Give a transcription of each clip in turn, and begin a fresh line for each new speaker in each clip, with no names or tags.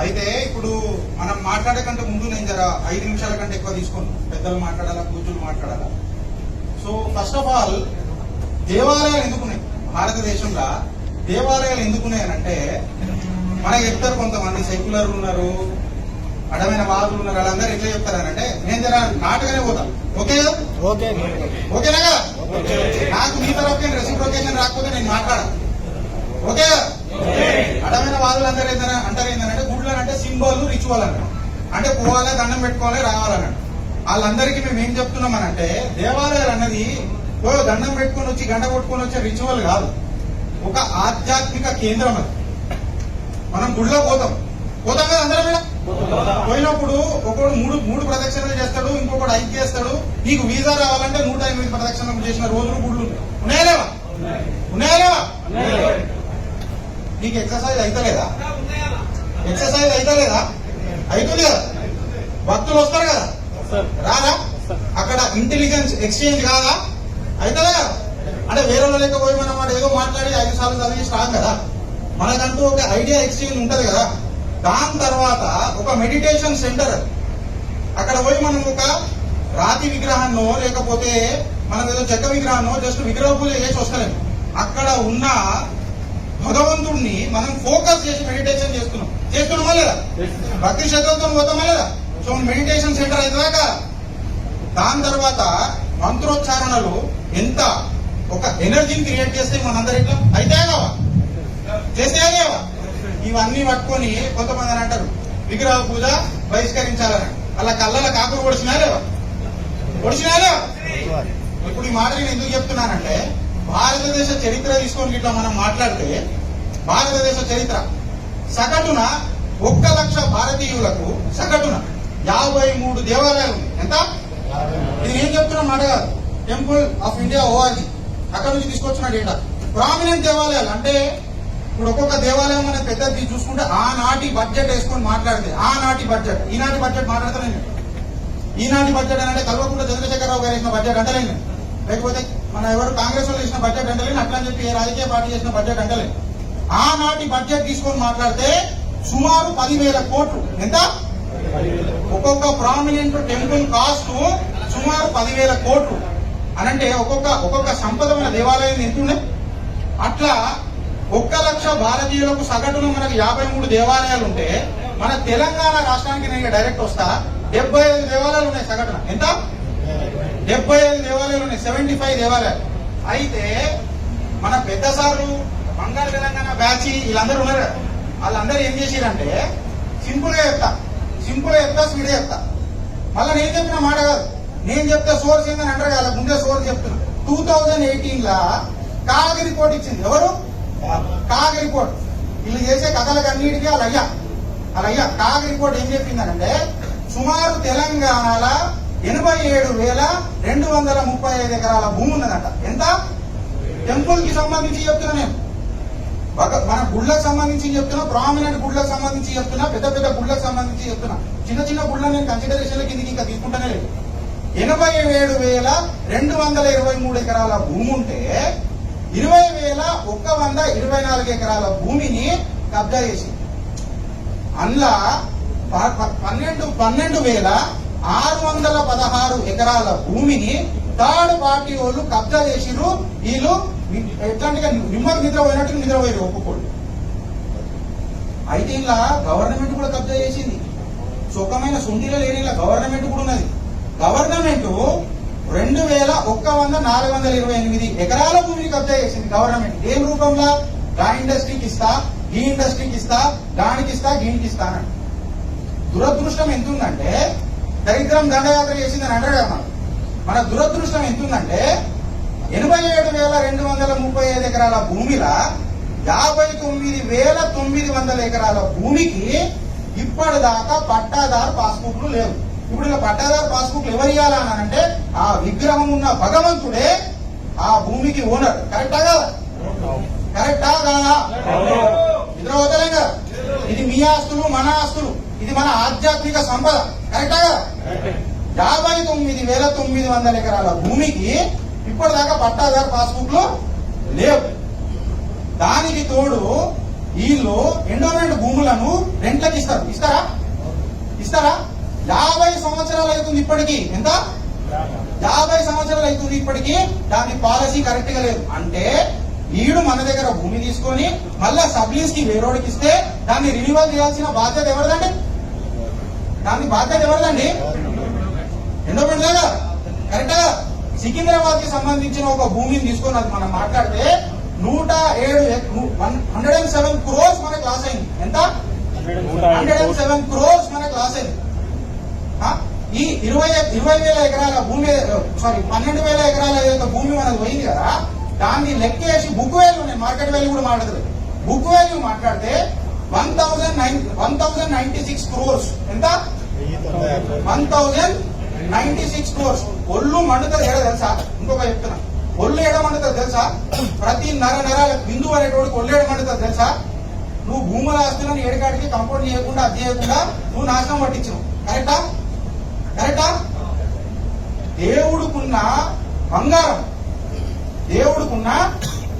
అయితే ఇప్పుడు మనం మాట్లాడే కంటే ముందు నేను జర ఐదు నిమిషాల కంటే ఎక్కువ తీసుకోను. పెద్దలు మాట్లాడాలా కూతురు మాట్లాడాలా? సో ఫస్ట్ ఆఫ్ ఆల్ దేవాలయాలు ఎందుకున్నాయి? భారతదేశంలో దేవాలయాలు ఎందుకున్నాయి అంటే మనకి చెప్తారు కొంతమంది సెక్యులర్ ఉన్నారు అడమైన వాదులు ఉన్నారు వాళ్ళందరూ ఎట్లా చెప్తారనంటే నేను జర నాటుగానే పోతాను ఓకే? ఓకేనా? నాకు మీ తరఫు రెసిప్రొకేషన్ రాకపోతే నేను మాట్లాడను. ఓకే? అడమైన వాళ్ళు అందరూ ఏంటంటే అంటారు ఏంటంటే గుడ్లు అంటే సింబల్ రిచువల్ అన్నాడు అంటే పోవాలి దండం పెట్టుకోవాలి రావాలన్నాడు. వాళ్ళందరికీ మేము ఏం చెప్తున్నామనంటే దేవాలయాలు అన్నది దండం పెట్టుకొని వచ్చి గంట కొట్టుకొని వచ్చే రిచువల్ కాదు. ఒక ఆధ్యాత్మిక కేంద్రం అది. మనం గుడిలో పోతాం. పోతాం కదా అందరం పోయినప్పుడు ఒకడు మూడు మూడు ప్రదక్షిణలు చేస్తాడు ఇంకొకడు ఐదు చేస్తాడు. నీకు వీసా రావాలంటే నూట ఎనిమిది ప్రదక్షిణలు చేసిన రోజులు గుడ్లు ఉన్నాయి. ఉన్నాయా లేవా? ఉన్నాయా. లేవా? నీకు ఎక్సర్సైజ్ అవుతలేదా ఎక్సర్సైజ్ అవుతలేదా అవుతుంది కదా భక్తులు వస్తారు కదా? రారా? అక్కడ ఇంటెలిజెన్స్ ఎక్స్చేంజ్ కాదా? అవుతుందా కదా అంటే వేరే వాళ్ళ లెక్క పోయి మనం ఏదో మాట్లాడి ఐదు సార్లు చదివి స్ట్రాంగ్ కదా? మనకంటూ ఒక ఐడియా ఎక్స్చేంజ్ ఉంటది కదా? దాని తర్వాత ఒక మెడిటేషన్ సెంటర్ అక్కడ పోయి మనం ఒక రాతి విగ్రహాన్నో లేకపోతే మనం ఏదో చెక్క విగ్రహాన్నో జస్ట్ విగ్రహ పూజ చేసి వస్తలేము అక్కడ ఉన్న భగవంతుడిని మనం ఫోకస్ చేసి మెడిటేషన్ చేస్తున్నాం. చేస్తున్నామా లేదా? భక్తి శ్రద్ధలతో పోతామా లేదా? సో మెడిటేషన్ సెంటర్ అయిపోయాక దాని తర్వాత మంత్రోచ్చారణలు ఎంత? ఒక ఎనర్జీని క్రియేట్ చేస్తే మనందరి ఇట్లా అయితే కావా చేస్తే కావా ఇవన్నీ పట్టుకొని కొంతమంది అని అంటారు విగ్రహ పూజ బహిష్కరించాలని. అలా కళ్ళల కాకులు పొడిచినా లేవా? పొడిచినా లేవా? ఇప్పుడు ఈ మాట నేను ఎందుకు చెప్తున్నానంటే భారతదేశ చరిత్ర తీసుకొని ఇట్లా మనం మాట్లాడితే భారతదేశ చరిత్ర సగటున ఒక్క లక్ష భారతీయులకు సగటున యాభై మూడు దేవాలయాలు ఎంత? ఇది ఏం చెప్తున్న మాట కాదు. Temple of India ORG. అక్కడ నుంచి తీసుకొచ్చిన డేటా. ప్రామినెంట్ దేవాలయాలు అంటే ఇప్పుడు ఒక్కొక్క దేవాలయం అనేది పెద్దది చూసుకుంటే ఆనాటి బడ్జెట్ వేసుకొని మాట్లాడితే ఆనాటి బడ్జెట్. ఈనాటి బడ్జెట్ మాట్లాడతాను ఈనాటి బడ్జెట్ అంటే కల్వకుండా చంద్రశేఖరరావు గారు వేసిన బడ్జెట్ అంటలేను లేకపోతే మన ఎవరు కాంగ్రెస్ వాళ్ళు చేసిన బడ్జెట్ అంటలేని అట్లా చెప్పి ఏ రాజకీయ పార్టీ చేసిన బడ్జెట్ అంటలేను ఆనాటి బడ్జెట్ తీసుకొని మాట్లాడితే సుమారు పదివేల కోట్లు. ఎంత? ఒక్కొక్క ప్రామినెంట్ టెంపుల్ కాస్ట్ సుమారు పదివేల కోట్లు. అనంటే ఒక్కొక్క ఒక్కొక్క సంపదమైన దేవాలయం ఎంతుండే అట్లా ఒక్క లక్ష భారతీయులకు సగటున మనకు యాభై మూడు దేవాలయాలు ఉంటే మన తెలంగాణ రాష్ట్రానికి నేను డైరెక్ట్ వస్తా డెబ్బై ఐదు దేవాలయాలు ఉన్నాయి సగటున. ఎంత? డెబ్బై ఐదు దేవాలయాలు ఉన్నాయి సెవెంటీ ఫైవ్ దేవాలయాలు. అయితే మన పెద్ద సార్లు బంగాళ తెలంగాణ బ్యాచ్ వీళ్ళందరూ ఉన్నారు వాళ్ళందరూ ఏం చేసిరంటే సింపుల్గా చెప్తా సింపుల్గా చెప్తా స్పీడ్గా చెప్తా. మళ్ళీ నేను చెప్పిన మాట కాదు. నేను చెప్తే సోర్స్ ఏందని అంటారు కదా ముందే సోర్స్ చెప్తున్నా. టూ థౌజండ్ ఎయిటీన్ లా కాగ రిపోర్ట్ ఇచ్చింది ఎవరు? కాగ రిపోర్ట్ వీళ్ళు చేసే కథలకు అన్నిటికీ వాళ్ళ అయ్యా వాళ్ళ అయ్యా కాగ రిపోర్ట్ ఏం చెప్పిందనంటే సుమారు తెలంగాణలో ఎనభై ఏడు వేల రెండు వందల ముప్పై ఐదు ఎకరాల భూమి ఉన్నదంట. ఎంత? టెంపుల్కి సంబంధించి చెప్తున్నా నేను. మన గుళ్ళకు సంబంధించి చెప్తున్నా ప్రామినెంట్ గుళ్ళకు సంబంధించి చెప్తున్నా పెద్ద పెద్ద గుళ్ళకు సంబంధించి చెప్తున్నా. చిన్న చిన్న గుళ్ళ నేను కన్సిడరేషన్ కిందకి ఇంకా తీసుకుంటానే లేదు. ఎనభై ఏడు వేల రెండు వందల ఇరవై మూడు ఎకరాల భూమి ఉంటే ఇరవై వేల ఒక్క వంద ఇరవై నాలుగు ఎకరాల భూమిని కబ్జా చేసింది. అందులో పన్నెండు పన్నెండు వేల ఆరు వందల పదహారు ఎకరాల భూమిని థర్డ్ పార్టీ వాళ్ళు కబ్జా చేసిర్రు వీళ్ళు ఎట్లాంటిగా నిమ్మకు నిద్రపోయినట్టు నిద్రపోయారు ఒక్కొక్కడు అయితే ఇలా గవర్నమెంట్ కూడా కబ్జా చేసింది. సుఖమైన సుందీల లేని గవర్నమెంట్ కూడా ఉన్నది. గవర్నమెంట్ రెండు వేల ఒక్క వంద నాలుగు వందల ఇరవై ఎనిమిది ఎకరాల భూమిని కబ్జా చేసింది గవర్నమెంట్. ఏం రూపంలో? గా ఇండస్ట్రీకి ఇస్తా ఈ ఇండస్ట్రీకి ఇస్తా దానికి ఇస్తా దీనికి ఇస్తా దురదృష్టం ఎంత ఉందంటే దరిద్రం దండయాత్ర చేసిందని అంటారు కదా మనం. మన దురదృష్టం ఎంత ఉందంటే ఎనభై ఏడు వేల రెండు వందల ముప్పై ఐదు ఎకరాల భూమిలా యాభై తొమ్మిది వేల తొమ్మిది వందల ఎకరాల భూమికి ఇప్పటిదాకా పట్టాదారు పాస్బుక్లు లేవు. ఇప్పుడు ఇలా పట్టాదారు పాస్బుక్లు ఎవరు ఇవ్వాలని అంటే ఆ విగ్రహం ఉన్న భగవంతుడే ఆ భూమికి ఓనర్. కరెక్టా కదా? కరెక్టా కాదా? ఇద్దరు వదలేం కదా. ఇది మీ ఆస్తులు మన ఆస్తులు. ఇది మన ఆధ్యాత్మిక సంపద. కరెక్టా కదా? యాభై తొమ్మిది వేల తొమ్మిది వందల ఎకరాల భూమికి ఇప్పటిదాకా పట్టాదారు పాస్బుక్లో లేవు. దానికి తోడు వీళ్ళు ఎండోమెంట్ భూములను రెంట్లకు ఇస్తారు. ఇస్తారా? ఇస్తారా? యాభై సంవత్సరాలు అవుతుంది ఇప్పటికి. ఎంత? యాభై సంవత్సరాలు అవుతుంది ఇప్పటికి. దాని పాలసీ కరెక్ట్గా లేదు. అంటే ఈడు మన దగ్గర భూమి తీసుకొని మళ్ళా సబ్లీస్కి వేరోడికి ఇస్తే దాన్ని రినివల్ చేయాల్సిన బాధ్యత ఎవరిదండి? దాని బాధ్యత ఎవరిదండి? ఎండోమెంట్ కదా? కరెక్టా? సికింద్రాబాద్కి సంబంధించిన ఒక భూమిని తీసుకొని అది మనం మాట్లాడితే నూట ఏడు హండ్రెడ్ అండ్ సెవెన్ క్రోర్స్ మనకు లాస్ అయింది. ఎంత? హండ్రెడ్ అండ్ సెవెన్ క్రోర్స్ మనకు లాస్ అయింది. ఈ ఇరవై ఇరవై వేల ఎకరాల భూమి సారీ పన్నెండు వేల ఎకరాల ఏదైతే భూమి మనకు పోయింది కదా దాన్ని లెక్కేసి బుక్ వాల్యూ నేను మార్కెట్ వాల్యూ కూడా మాట్లాడదు బుక్ వాల్యూ మాట్లాడితే one thousand nine one thousand ninety six crores ఎంత? One thousand ninety six crores ఒళ్ళు మండుతుంది ఎడ తెలుసా? ఇంకొక చెప్తున్నా. ఒళ్ళు ఏడ మండుతుంది తెలుసా? ప్రతి నర నరాల బిందు అనేటువంటి ఒళ్ళు ఏడ మండుతుంది తెలుసా? నువ్వు భూముల ఆస్తులను ఏడకాడికి కంపౌండ్ చేయకుండా అది చేయకుండా నువ్వు నాశనం పట్టించావు కరెక్టా? కరెక్టా? దేవుడుకున్న బంగారం. దేవుడుకున్న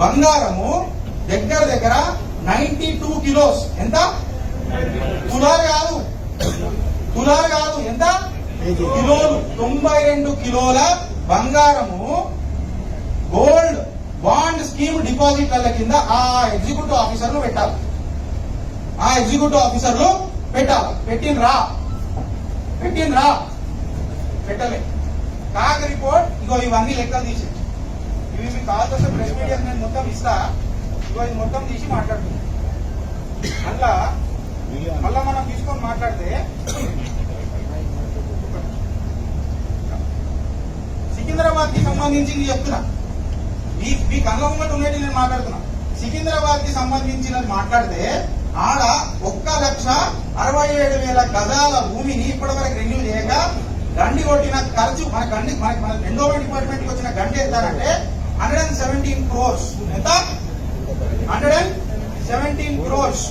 బంగారము దగ్గర దగ్గర నైన్టీ టూ కిలోస్. ఎంత? తులాలు కాదు. తులాలు కాదు. ఎంత? కిలోలు. తొంభై రెండు కిలోల బంగారము. గోల్డ్ బాండ్ స్కీమ్ డిపాజిట్ల కింద ఆ ఎగ్జిక్యూటివ్ ఆఫీసర్లు పెట్టాలి. ఆ ఎగ్జిక్యూటివ్ ఆఫీసర్లు పెట్టాలి. పెట్టినరా పెట్టినరా పెట్టలే. కాక రిపోర్ట్ ఇగో ఇవన్నీ లెక్కలు తీసి ఇవి మీకు కావాల్సి ప్రెస్ మీడియా నేను మొత్తం ఇస్తా. ఇది మొత్తం తీసి మాట్లాడుతుంది. అట్లా మళ్ళా మనం తీసుకొని మాట్లాడితే సికింద్రాబాద్కి సంబంధించి చెప్తున్నా. మీ మీ కళ్ళ ముంగట ఉండేది నేను మాట్లాడుతున్నా. సికింద్రాబాద్కి సంబంధించినది మాట్లాడితే ఆడ ఒక్క లక్ష అరవై ఏడు వేల గజాల భూమిని ఇప్పటి వరకు రెన్యూ చేయక గండి కొట్టిన ఖర్చు మన గండి మన రెండో డిపార్ట్మెంట్కి వచ్చిన గండి ఎంతంటే హండ్రెడ్ అండ్ సెవెంటీన్ క్రోర్స్ ఎంత? Hundred and seventeen crores.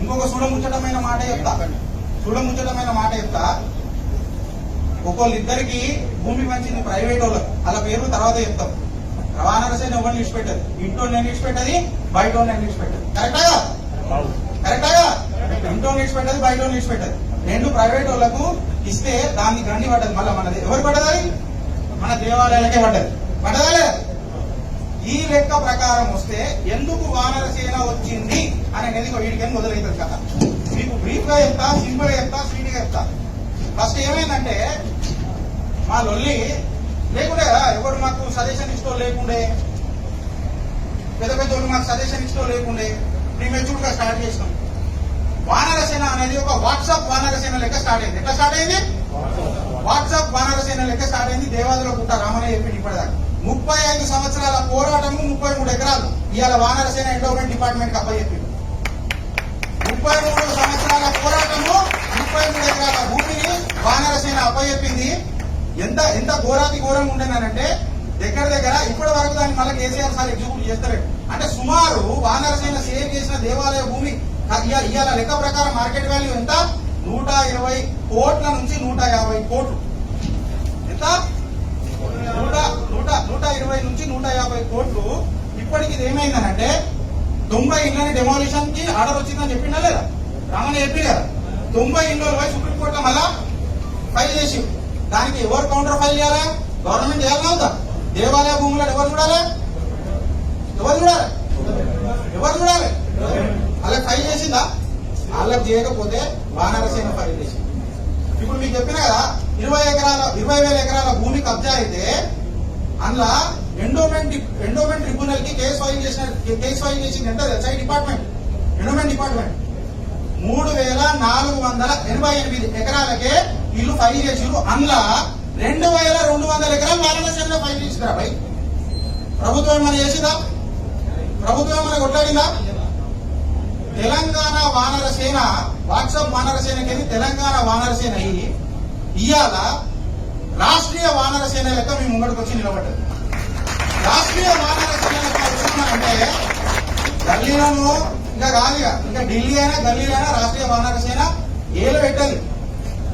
ఇంకొక సుడముచ్చటమైన మాట చెప్తా. చూడముచ్చటమైన మాట చెప్తా. ఒక్కొళ్ళు ఇద్దరికి భూమి పంచింది ప్రైవేట్ వాళ్ళకి. అలా పేరు తర్వాత చెప్తాం. రవాణా రసైన ఎవరిని విడిచిపెట్టదు ఇంట్లో నేను విడిచిపెట్టది బయట నేను విడిచిపెట్టదు కరెక్టా కరెక్టా ఇంట్లో విడిచిపెట్టదు బయట విడిచిపెట్టదు రెండు ప్రైవేట్ వాళ్ళకు ఇస్తే దాన్ని గండి పడ్డది. మళ్ళీ మనది ఎవరు పడ్డది మన దేవాలయాలకే పడ్డది. పడ్డదా లేదా? ఈ లెక్క ప్రకారం వస్తే ఎందుకు వానర సేన వచ్చింది అనేది వీడికి మొదలవుతుంది కదా మీకు బ్రీఫ్గా చెప్తా సింపుల్గా చెప్తా స్వీట్గా చెప్తా. ఫస్ట్ ఏమైందంటే మా లొల్లి లేకుండే కదా ఎవరు మాకు సజెషన్ ఇష్టం లేకుండే? పెద్ద పెద్ద వాళ్ళు మాకు సజెషన్ ఇష్టం లేకుండే? మేము మెచ్యూర్గా స్టార్ట్ చేసినాం. వానరసేన అనేది ఒక వాట్సాప్ వానరసేన లెక్క స్టార్ట్ అయింది. ఎట్లా స్టార్ట్ అయింది? వాట్సాప్. వానరసేన లెక్క స్టార్ట్ అయింది. దేవాదుల పుట్ట రామనే చెప్పింది ఇప్పటిదాకా. ముప్పై ఐదు సంవత్సరాల పోరాటము ముప్పై మూడు ఎకరాలు. ఇవాళ వానరసేన ఎండోమెంట్ డిపార్ట్మెంట్కి అప్పచెప్పింది ముప్పై మూడు సంవత్సరాల పోరాటము ముప్పై మూడు ఎకరాల భూమిని వానరసేన అప్పచెప్పింది. ఎంత ఎంత ఘోరాతి ఘోరంగా ఉండేనంటే దగ్గర దగ్గర ఇప్పటి వరకు దాన్ని మళ్ళీ కేసీఆర్ సార్ ఎగ్జిక్యూట్ చేస్తారు అంటే సుమారు వానరసేన సేవ్ చేసిన దేవాలయ భూమి ఇవాళ ఇవాళ లెక్క ప్రకారం మార్కెట్ వాల్యూ ఎంత? నూట ఇరవై కోట్ల నుంచి నూట యాభై కోట్లు. ఎంత? నూట నూట ఇరవై నుంచి నూట యాభై కోట్లు ఇప్పటికి ఇది ఏమైందనంటే తొంభై ఇళ్ళని డెమాలిషన్కి ఆర్డర్ వచ్చిందని చెప్పిందా లేదా? రామని చెప్పి కదా తొంభై ఇళ్ళు పోయి సుప్రీంకోర్టులో మళ్ళా ఫైల్ చేసి దానికి ఎవరు కౌంటర్ ఫైల్ చేయాలా? గవర్నమెంట్ చేయాలా ఉందా? దేవాలయ భూములను ఎవరు చూడాలి? ఎవరు చూడాలి? ఎవరు చూడాలి? వాళ్ళకి ఫైల్ చేసిందా? వాళ్ళకి చేయకపోతే వానరసేన ఫైల్ చేసింది. ఇప్పుడు మీకు చెప్పిన కదా ఇరవై ఎకరాల ఇరవై వేల ఎకరాల భూమి కబ్జా అయితే అందులో ఎండోమెంట్ ఎండోమెంట్ ట్రిబ్యునల్కి కేసు ఫైల్ చేసిన కేసు ఫైల్ చేసింది ఎంత? తెలుసా డిపార్ట్మెంట్ ఎండోమెంట్ డిపార్ట్మెంట్ మూడు వేల నాలుగు వందల ఎనభై ఎనిమిది ఎకరాలకే వీళ్ళు ఫైల్ చేసిరు అందులో రెండు వేల రెండు వందల ఎకరాలు వారణాసిలో ఫైల్ చేసిరా భయ్? ప్రభుత్వం ఏమైనా చేసిందా? ప్రభుత్వం ఏమైనా కొట్లాడిందా? తెలంగాణ వానర సేన వాట్సాప్ వానర సేనకి తెలంగాణ వానర సేన అయ్యి ఇవాళ రాష్ట్రీయ వానర సేన లెక్క మీ ముంగడికి వచ్చి నిలబడ్డది రాష్ట్రీయ వానర సేన లెక్క వచ్చిందంటే గల్లీలను ఇంకా కాదు ఇంకా ఢిల్లీ అయినా గల్లీలో అయినా రాష్ట్రీయ వానర సేన ఏలు పెట్టాలి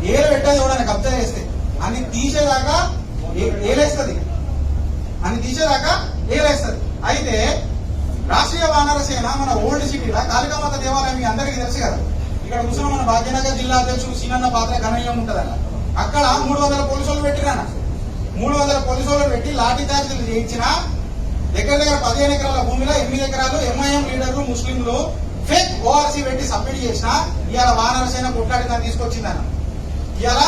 ఏలు పెట్టాలి ఎవడైనా కబ్జా చేస్తే. అని తీసేదాకా ఏలేస్తుంది. అని తీసేదాకా ఏలేస్తుంది. అయితే రాష్ట్రీయ వానర సేన మన ఓల్డ్ సిటీలో కాళికామాత దేవాలయం మీ అందరికీ తెలుసు కదా. ఇక్కడ కూర్చున్న మన భాగ్యనగర్ జిల్లా అధ్యక్షుడు సీనన్న పాత్ర గణనీయం ఉంటదన్న అక్కడ మూడు వందల పోలీసులు పెట్టినా మూడు వందల పోలీసులు పెట్టి లాఠీ చార్జీలు చేయించిన దగ్గర దగ్గర పదిహేను ఎకరాల భూమిలో ఎనిమిది ఎకరాలు ఎంఐఎం లీడర్లు ముస్లింలు ఫేక్ ఓఆర్సీ పెట్టి సబ్మిట్ చేసిన ఇవాళ వానరసేన కొట్లాడి దాన్ని తీసుకొచ్చిందన్న ఇవాళ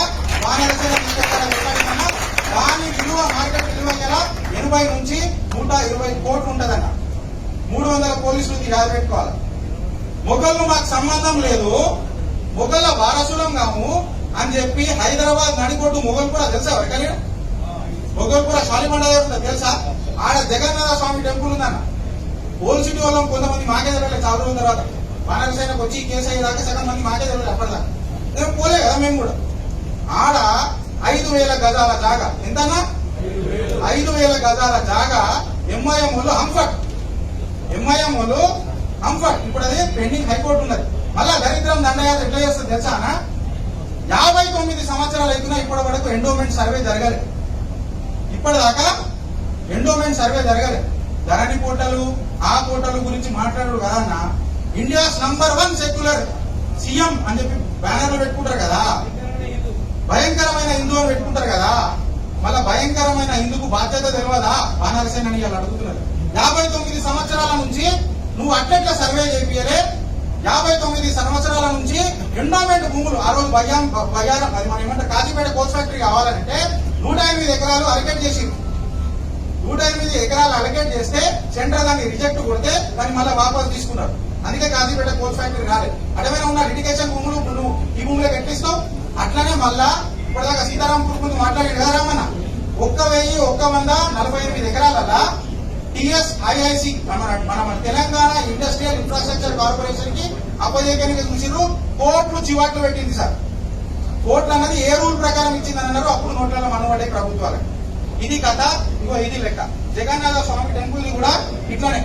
వానరసేన తీసుకొచ్చిన కొట్లాడిందన్న దాని విలువ మార్కెట్ విలువ ఇలా ఎనభై నుంచి నూట ఇరవై కోట్లు ఉంటదన్న మూడు వందల పోలీసులు ఇది పెట్టుకోవాలి. మొఘలు మాకు సంబంధం లేదు. మొఘల వారసులం కాము. అని చెప్పి హైదరాబాద్ నడికొట్టు మొఘల్ కూడా తెలుసా ఎవరికైనా మొగల్పుర శాలిమండ ఉందా తెలుసా? ఆడ జగన్నాథ స్వామి టెంపుల్ ఉందన్న. ఓల్ సిటీ వాళ్ళం కొంతమంది మాకే తెలియలేదు చాలా రోజుల తర్వాత. వానరసేనకు వచ్చి ఈ కేసు అయ్యేదాకా సగం మంది మాకే తెలియలేదు అప్పటిదాకా. మేము పోలే కదా మేము కూడా. ఆడ ఐదు వేల గజాల జాగా. ఎంతనా ఐదు వేల గజాల జాగా ఎంఐఎం హంఫర్ట్. ఎంఐఎం హంఫర్ట్. ఇప్పుడు అది పెండింగ్ హైకోర్టు ఉన్నది. మళ్ళా దరిద్రం దండయాత్ర ఎట్లా చేస్తుంది తెలుసానా యాభై తొమ్మిది సంవత్సరాలు అయిపోయినా ఇప్పటి వరకు ఎండోమెంట్ సర్వే జరగలేదు. ఇప్పటిదాకా ఎండోమెంట్ సర్వే జరగలేదు. ధరణి పోటలు ఆ కోటలు గురించి మాట్లాడు కదా అన్న. India's number one secular CM అని చెప్పి బ్యానర్లు పెట్టుకుంటారు కదా. భయంకరమైన హిందూ అని పెట్టుకుంటారు కదా. మళ్ళా భయంకరమైన హిందుకు బాధ్యత తెలియదా బాణారసేన అని వాళ్ళు అడుగుతున్నారు. యాభై తొమ్మిది సంవత్సరాల నుంచి నువ్వు అట్లెట్ల సర్వే చేపియలే? యాభై తొమ్మిది సంవత్సరాల నుంచి ఎండోమెంట్ భూములు ఆ రోజు బయ్యాం భయ్యారం అది మనం ఏమంటే కాజీపేట కోచ్ ఫ్యాక్టరీ కావాలంటే నూట ఎనిమిది ఎకరాలు అలకేట్ చేసింది నూట ఎనిమిది ఎకరాలు అలకేట్ చేస్తే సెంటర్ దాన్ని రిజెక్ట్ కొడితే దాన్ని మళ్ళీ వాపసు తీసుకున్నారు. అందుకే కాజీపేట కోచ్ ఫ్యాక్టరీ రాలేదు. అడవైనా ఉన్న లిటిగేషన్ భూములు నువ్వు ఈ భూములకు ఎట్టిస్తావు అట్లనే మళ్ళా ఇప్పటిదాకా సీతారాం ముందు మాట్లాడి కదా రామన్న ఒక్క వెయ్యి ఒక్క వంద నలభై ఎనిమిది ఎకరాలల్లా టిఎస్ ఐఐసి మన మన తెలంగాణ ఇండస్ట్రియల్ ఇన్ఫ్రాస్ట్రక్చర్ కార్పొరేషన్కి అప్పజేయడానికి చూసిరు కోట్లు చివాట్లు పెట్టింది సార్. కోట్లు అన్నది ఏ రూల్ ప్రకారం ఇచ్చిందని అన్నారు అప్పుడు నోట్లలో మనబడే ప్రభుత్వాలకు ఇది కథ ఇగో ఇది లెక్క. జగన్నాథ స్వామి టెంపుల్ కూడా ఇట్లానే.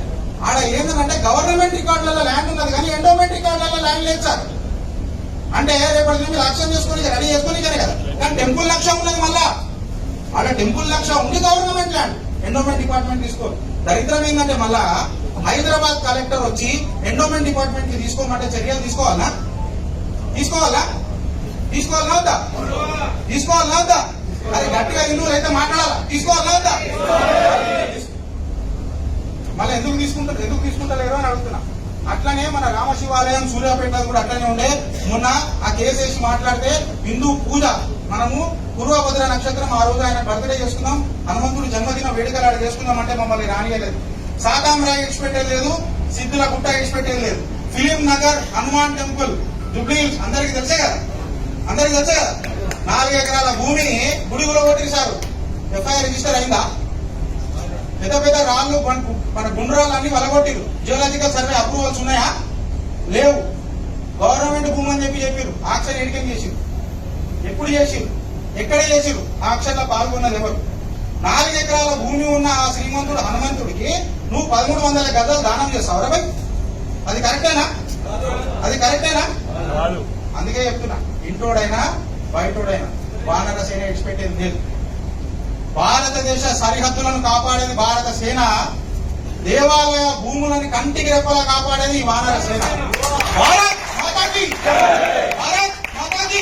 ఆడ ఏంటంటే గవర్నమెంట్ రికార్డులలో ల్యాండ్ ఉన్నది కానీ ఎండోమెంట్ రికార్డులలో ల్యాండ్ లేదు సార్. అంటే రేపటి నుంచి లక్ష్యం చేసుకుని రెడీ చేసుకుని కదా. కానీ టెంపుల్ లక్ష్యం ఉన్నది మళ్ళా. ఆడ టెంపుల్ లక్ష్యం ఉంది గవర్నమెంట్ ల్యాండ్. ఎండోమెంట్ డిపార్ట్మెంట్ తీసుకో దరిద్రం ఏంటంటే మళ్ళా హైదరాబాద్ కలెక్టర్ వచ్చి ఎండోమెంట్ డిపార్ట్మెంట్కి తీసుకోమంటే చర్యలు తీసుకోవాలా? తీసుకోవాలా? తీసుకోవాలా వద్దా? తీసుకోవాలా వద్దా? అది గట్టిగా హిందువులు అయితే మాట్లాడాలా? తీసుకోవాలా వద్దా? మళ్ళీ ఎందుకు తీసుకుంటారు ఎందుకు తీసుకుంటలేరు అని అడుగుతున్నా. అట్లనే మన రామశివాలయం సూర్యాపేట కూడా అట్లనే ఉండే. మొన్న ఆ కేసు వేసి మాట్లాడితే హిందూ పూజ మనము పూర్వభద్ర నక్షత్రం ఆ రోజు ఆయన బర్త్డే చేసుకున్నాం. హనుమంతుడు జన్మదిన వేడుకలు ఆడ చేసుకున్నాం అంటే మమ్మల్ని రానియలేదు. సాతాంరాయ్ ఇచ్చిపెట్టేది సిద్ధుల గుట్ట ఇచ్చిపెట్టేది లేదు. Film Nagar Hanuman temple Jubilee Hills అందరికి తెలిసే కదా? అందరికి తెలుసే కదా? నాలుగు ఎకరాల భూమిని గుడిగులో కొట్టేశారు ఎఫ్ఐఆర్ రిజిస్టర్ అయిందా? పెద్ద పెద్ద రాళ్ళు మన- మన గుండ్రాలు అన్ని వలగొట్టిరు. జియోలాజికల్ సర్వే అప్రూవల్స్ ఉన్నాయా? లేవు. గవర్నమెంట్ భూమి అని చెప్పి చెప్పారు. ఆక్షన్ ఎడికం చేసిరు. ఎప్పుడు చేసిరు ఎక్కడ చేసిరు ఆక్షన్లో పాల్గొన్నది ఎవరు? నాలుగు ఎకరాల భూమి ఉన్న ఆ శ్రీమంతుడు హనుమంతుడికి నువ్వు పదమూడు వందల గజాలు దానం చేస్తావు రబాయ్ అది కరెక్టేనా? అది కరెక్టేనా? అందుకే చెప్తున్నా ఇంటోడైనా బయటోడైనా వానర సేన ఇచ్చిపెట్టేది లేదు. భారతదేశ సరిహద్దులను కాపాడేది భారత సేన దేవాలయ భూములను కంటికి రెప్పలా కాపాడేది ఈ వానర సేన. భారత్ మాతాకి! భారత్ మాతాకి!